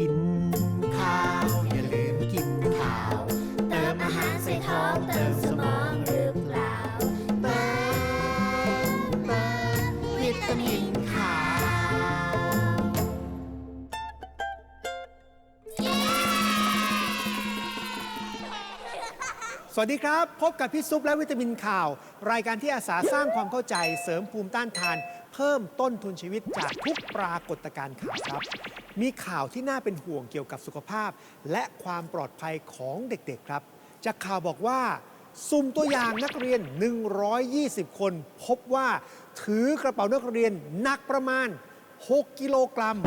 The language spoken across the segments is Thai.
กินข้าว อย่าลืมกินข้าว เติมอาหารใส่ท้องเติมสมองหรือเปล่าเติมเติมวิตามินข้าว สวัสดีครับ พบกับพี่ซุปและวิตามินข่าว รายการที่อาสาสร้างความเข้าใจเสริมภูมิต้านทาน เพิ่มต้นทุนชีวิตจากทุกปรากฏการณ์ข่าวครับ มีข่าวที่น่าเป็นห่วงเกี่ยวกับสุขภาพ และความปลอดภัยของเด็กๆครับ จากข่าวบอกว่าสุ่มตัวอย่างนักเรียน 120 คน พบว่าถือกระเป๋านักเรียนหนักประมาณ 6 กิโลกรัม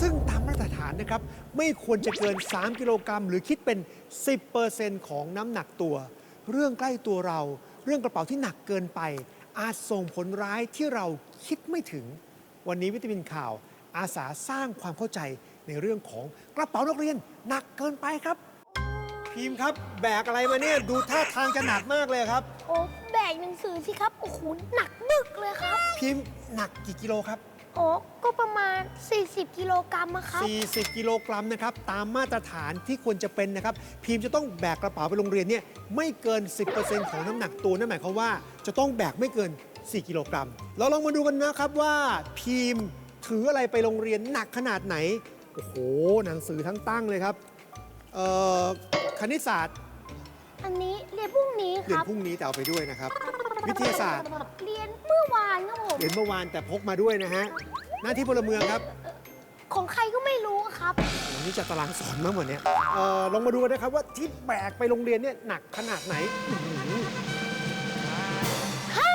ซึ่งตามมาตรฐานนะครับ ไม่ควรจะเกิน 3 กิโลกรัม หรือคิดเป็น 10%ของน้ำหนักตัว เรื่องใกล้ตัวเรา เรื่องกระเป๋าที่หนักเกินไป อาจส่งผลร้ายที่เราคิดไม่ถึง วันนี้วิตามินข่าว อาสาสร้างความเข้าใจในเรื่องของกระเป๋านักเรียนหนักเกินไปครับพีมครับแบกอะไรมาเนี่ยดูท่าทางจะหนักมากเลยครับ โอ้แบกหนังสือสิครับ โอ้โห หนักบึกเลยครับ พิมพ์หนักกี่กิโลครับ โอ้ก็ประมาณ 40 กิโลกรัมอะครับ 40 กิโลกรัมนะครับ ตามมาตรฐานที่ควรจะเป็นนะครับ พิมพ์จะต้องแบกกระเป๋าไปโรงเรียนเนี่ยไม่เกิน 10%ของน้ำหนักตัวนั่นหมายความว่าจะต้องแบกไม่เกิน 4 กิโลกรัม เราลองมาดูกันนะครับว่าพิมพ์ถืออะไรไปโรงเรียนหนักขนาดไหน โอ้โห หนังสือทั้งตั้งเลยครับเอ่อคณิตศาสตร์อันนี้เรียนพรุ่งนี้คเรียนรับ พรุ่งนี้แต่เอาไปด้วยนะครับ วิทยาศาสตร์ เรียนเมื่อวานครับผมเรียนเมื่อวานแต่พกมาด้วยนะฮะ หน้าที่พลเมืองครับของใครก็ไม่รู้ครับ วันนี้จะตารางสอนมั้งวันเนี้ยเอ่อลองมาดูกันนะครับว่าที่แบกไปโรงเรียนเนี่ยหนักขนาดไหนอื้อหือ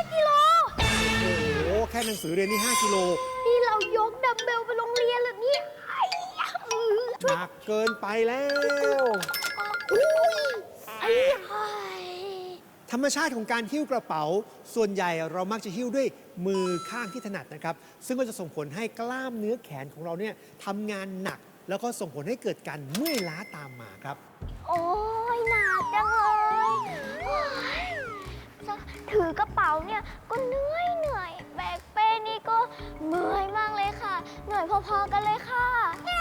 5 กิโล โอ้โหแค่หนังสือเรียนนี่5กิโลนี่เรายกดัมเบลไปโรงเรียนเลยเนี่ยไอ้ยะเออหช่วยนักเกินไปแล้ว ธรรมชาติของการหิ้วกระเป๋า ส่วนใหญ่เรามักจะหิ้วด้วยมือข้างที่ถนัดนะครับ ซึ่งก็จะส่งผลให้กล้ามเนื้อแขนของเราเนี่ยทำงานหนัก แล้วก็ส่งผลให้เกิดการเมื่อยล้าตามมาครับ โอ้ยหนักจังเลยโอ้ยจะถือกระเป๋าเนี่ยก็เหนื่อยเหนื่อยแบกเป้นี่ก็เหนื่อยมากเลยค่ะ เหนื่อยพอๆกันเลยค่ะ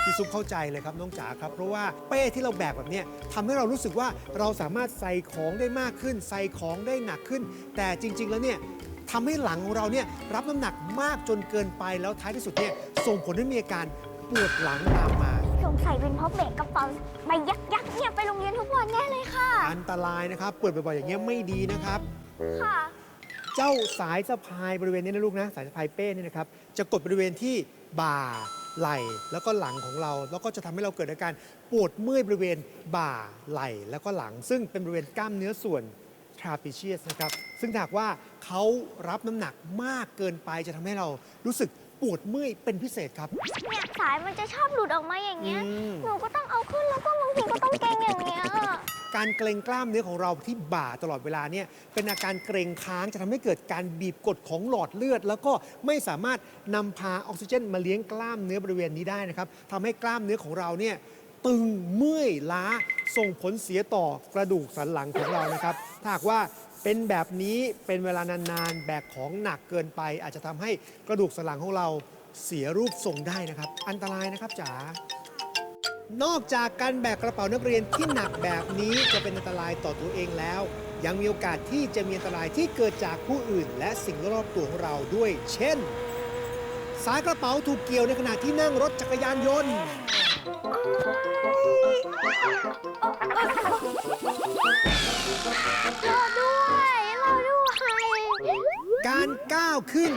พี่ซุปเข้าใจเลยครับน้องจ๋าครับ เพราะว่าเป้ที่เราแบกแบบเนี้ยทำให้เรารู้สึกว่าเราสามารถใส่ของได้มากขึ้น ใส่ของได้หนักขึ้น แต่จริง ๆ แล้วเนี่ยทำให้หลังของเราเนี่ยรับน้ำหนักมากจนเกินไปแล้วท้ายที่สุดเนี่ยส่งผลให้มีอาการปวดหลังตามมา สงสัยเป็นเพราะแบกกระเป๋าใบยักษ์ยักษ์เนี่ยไปโรงเรียนทุกวันแน่เลยค่ะ อันตรายนะครับเปิดบ่อยๆอย่างเงี้ยไม่ดีนะครับ ค่ะ เจ้าสายสะพายบริเวณนี้นะลูกนะสายสะพายเป้นี่นะครับ จะกดบริเวณที่บ่า ไหล่แล้วก็หลังของเรา แล้วก็จะทำให้เราเกิดอาการปวดเมื่อยบริเวณบ่าไหล่แล้วก็หลัง ซึ่งเป็นบริเวณกล้ามเนื้อส่วน trapezius นะครับ ซึ่งถ้าหากว่าเขารับน้ำหนักมากเกินไปจะทำให้เรารู้สึกปวดเมื่อยเป็นพิเศษครับเนี่ยสายมันจะชอบหลุดออกมาอย่างเงี้ยอืมหนูก็ต้องเอาขึ้นแล้วก็บางทีก็ต้องเก การเกรงกล้ามเนื้อของเราที่บ่าตลอดเวลาเนี่ยเป็นอาการเกรงค้างจะทำให้เกิดการบีบกดของหลอดเลือด แล้วก็ไม่สามารถนำพาออกซิเจนมาเลี้ยงกล้ามเนื้อบริเวณนี้ได้นะครับทำให้กล้ามเนื้อของเราเนี่ยตึงเมื่อยล้าส่งผลเสียต่อกระดูกสันหลังของเรานะครับถ้าหากว่า เป็นแบบนี้เป็นเวลานานๆ แบกของหนักเกินไป อาจจะทำให้กระดูกสันหลังของเราเสียรูปทรงได้นะครับ อันตรายนะครับจ๋า นอกจากการแบกกระเป๋านักเรียนที่หนักแบบนี้จะเป็นอันตรายต่อตัวเองแล้ว ยังมีโอกาสที่จะมีอันตรายที่เกิดจากผู้อื่น และสิ่งรอบตัวของเราด้วย เช่น สายกระเป๋าถูกเกี่ยวในขณะที่นั่งรถจักรยานยนต์ รอด้วยรอด้วยการก้าวขึ้น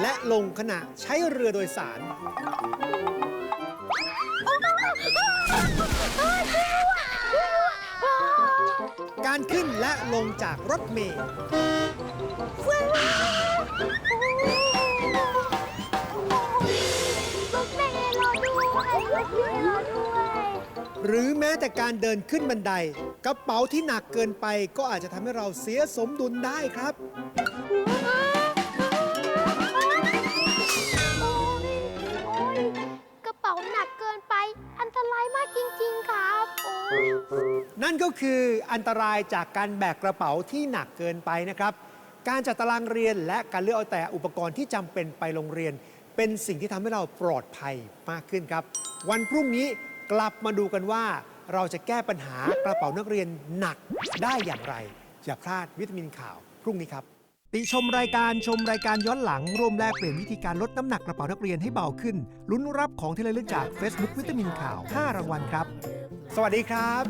และลงขณะใช้เรือโดยสาร การขึ้นและลงจากรถเมล์ หรือแม้แต่การเดินขึ้นบันได กระเป๋าที่หนักเกินไปก็อาจจะทำให้เราเสียสมดุลได้ครับ นั่นก็คืออันตรายจากการแบกกระเป๋าที่หนักเกินไปนะครับ การจัดตารางเรียนและการเลือกเอาแต่อุปกรณ์ที่จำเป็นไปโรงเรียน เป็นสิ่งที่ทำให้เราปลอดภัยมากขึ้นครับ วันพรุ่งนี้กลับมาดูกันว่า เราจะแก้ปัญหากระเป๋านักเรียนหนักได้อย่างไร อย่าพลาดวิตามินข่าว พรุ่งนี้ครับ ติชมรายการชมรายการย้อนหลังร่วมแลกเปลี่ยนวิธีการลดน้ำหนักกระเป๋านักเรียนให้เบาขึ้นลุ้นรับของที่ระลึกจาก Facebook วิตามินข่าว 5 รางวัลครับ สวัสดีครับ